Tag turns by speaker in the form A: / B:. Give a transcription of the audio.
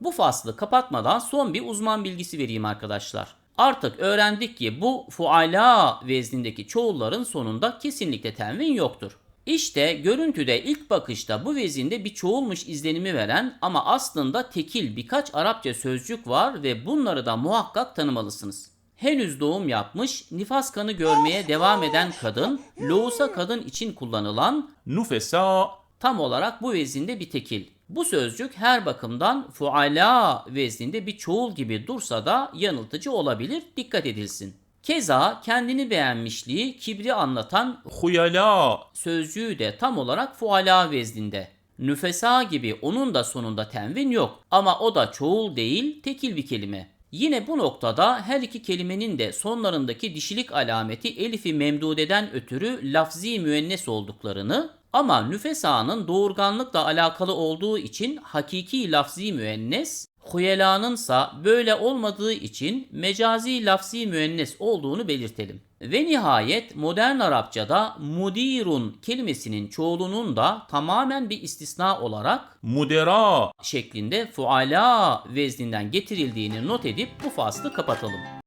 A: Bu faslı kapatmadan son bir uzman bilgisi vereyim arkadaşlar. Artık öğrendik ki bu fuala veznindeki çoğulların sonunda kesinlikle tenvin yoktur. İşte görüntüde ilk bakışta bu vezinde bir çoğulmuş izlenimi veren ama aslında tekil birkaç Arapça sözcük var ve bunları da muhakkak tanımalısınız. Henüz doğum yapmış, nifas kanı görmeye devam eden kadın, loğusa kadın için kullanılan
B: nufesa,
A: tam olarak bu vezinde bir tekil. Bu sözcük her bakımdan fuala vezninde bir çoğul gibi dursa da yanıltıcı olabilir, dikkat edilsin. Keza kendini beğenmişliği, kibri anlatan
B: huyala,
A: sözcüğü de tam olarak fuala vezninde. Nüfesa gibi onun da sonunda tenvin yok ama o da çoğul değil tekil bir kelime. Yine bu noktada her iki kelimenin de sonlarındaki dişilik alameti elifi memdudeden ötürü lafzi müennes olduklarını ama nüfesanın doğurganlıkla alakalı olduğu için hakiki lafzi müennes, huyelanınsa böyle olmadığı için mecazi lafzi müennes olduğunu belirtelim. Ve nihayet modern Arapçada mudirun kelimesinin çoğulunun da tamamen bir istisna olarak
B: mudera,
A: şeklinde fuala vezninden getirildiğini not edip bu faslı kapatalım.